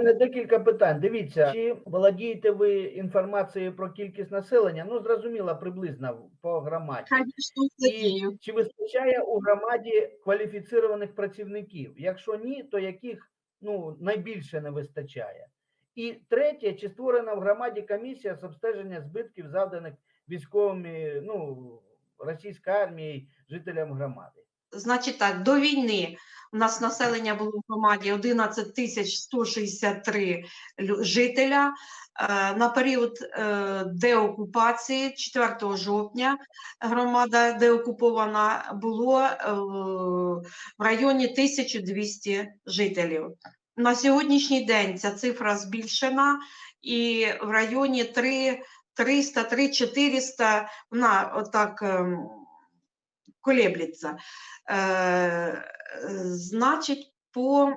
мене декілька питань. Дивіться, чи володієте ви інформацією про кількість населення? Ну, зрозуміло, приблизно по громаді. Звісно, владію. Чи вистачає у громаді кваліфіцірованих працівників? Якщо ні, то яких ну, найбільше не вистачає? І третє, чи створена в громаді комісія з обстеження збитків, завданих військовими, ну, російською армією, жителям громади? Значить так, до війни у нас населення було в громаді 11 тисяч 163 лю- жителя. Е, На період е, деокупації 4 жовтня громада деокупована було е, в районі 1200 жителів. На сьогоднішній день ця цифра збільшена і в районі 3 300, 3 400, вона отак ем, колеблеться. Е, Значить, по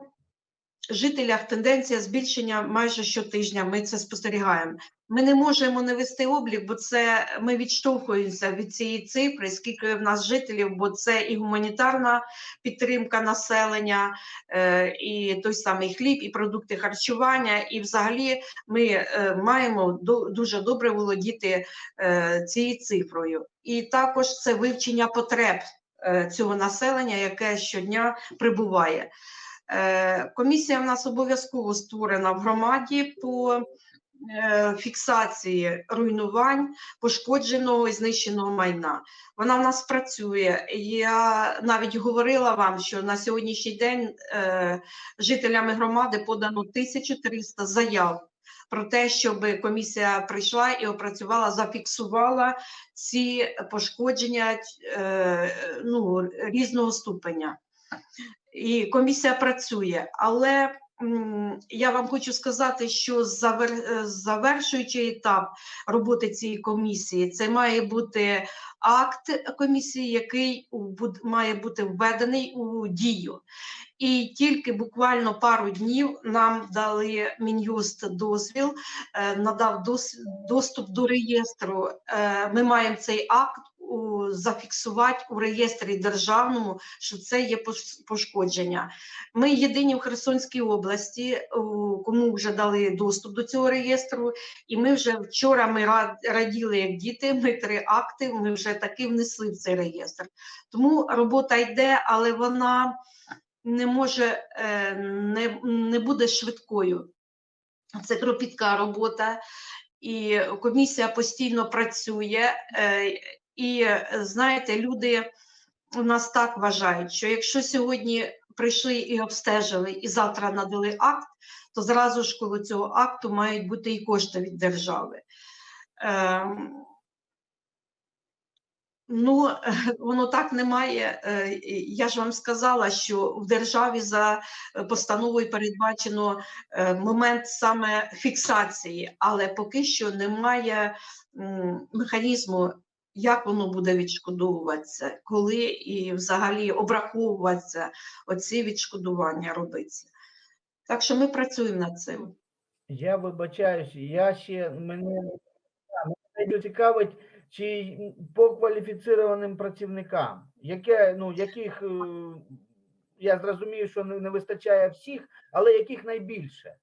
жителях тенденція збільшення майже щотижня. Ми це спостерігаємо. Ми не можемо не вести облік, бо це ми відштовхуємося від цієї цифри, скільки в нас жителів, бо це і гуманітарна підтримка населення, е, і той самий хліб, і продукти харчування. І взагалі ми е, маємо дуже добре володіти е, цією цифрою. І також це вивчення потреб цього населення, яке щодня прибуває. Е, Комісія в нас обов'язково створена в громаді по е, фіксації руйнувань, пошкодженого і знищеного майна. Вона в нас працює. Я навіть говорила вам, що на сьогоднішній день е, жителями громади подано 1300 заяв про те, щоб комісія прийшла і опрацювала, зафіксувала ці пошкодження ну, різного ступеня. І комісія працює, але я вам хочу сказати, що завер, завершуючий етап роботи цієї комісії, це має бути акт комісії, який має бути введений у дію. І тільки буквально пару днів нам дали Мін'юст дозвіл, е, надав доступ до реєстру. Е, Ми маємо цей акт зафіксувати у реєстрі державному, що це є пошкодження. Ми єдині в Херсонській області, кому вже дали доступ до цього реєстру, і ми вже вчора ми раділи як діти. Ми три акти. Ми вже таки внесли в цей реєстр. Тому робота йде, але вона не може е, не, не буде швидкою. Це кропітка робота, і комісія постійно працює. І е, знаєте, люди у нас так вважають, що якщо сьогодні прийшли і обстежили, і завтра надали акт, то зразу ж коло цього акту мають бути і кошти від держави. Ем, Ну, воно так немає. Е, Я ж вам сказала, що в державі за е, постановою передбачено момент саме фіксації, але поки що немає механізму, як воно буде відшкодовуватися, коли і взагалі обраховуватися оці відшкодування робиться. Так що ми працюємо над цим. Я вибачаюсь, я ще мене, мене цікавить, чи по кваліфіцірованим працівникам, яке, ну, яких е, я зрозумію, що не вистачає всіх, але яких найбільше?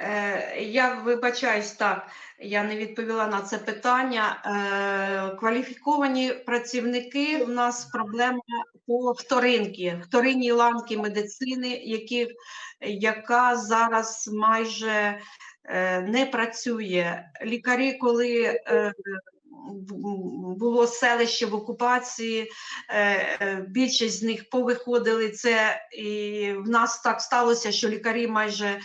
Е, Я вибачаюсь так, я не відповіла на це питання. Е, Кваліфіковані працівники у нас проблема по вторинки, вторинній ланки медицини, які, яка зараз майже е, не працює. Лікарі, коли було селище в окупації, більшість з них повиходили це, і в нас так сталося, що лікарі майже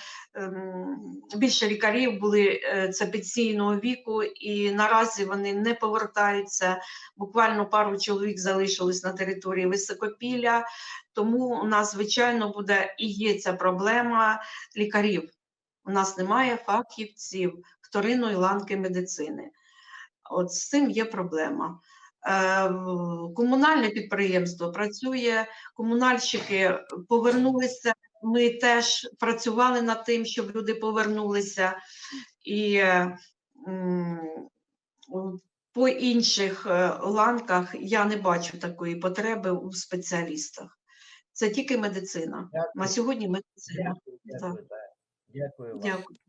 більше лікарів були е, це пенсійного віку, і наразі вони не повертаються. Буквально пару чоловік залишилось на території Високопілля. Тому у нас, звичайно, буде і є ця проблема лікарів. У нас немає фахівців вторинної ланки медицини. От з цим є проблема. Е, в- Комунальне підприємство працює, комунальщики повернулися. Ми теж працювали над тим, щоб люди повернулися. І по інших е, ланках я не бачу такої потреби у спеціалістах. Це тільки медицина. Дякую. На сьогодні медицина. Дякую, дякую. Дякую вам. Дякую.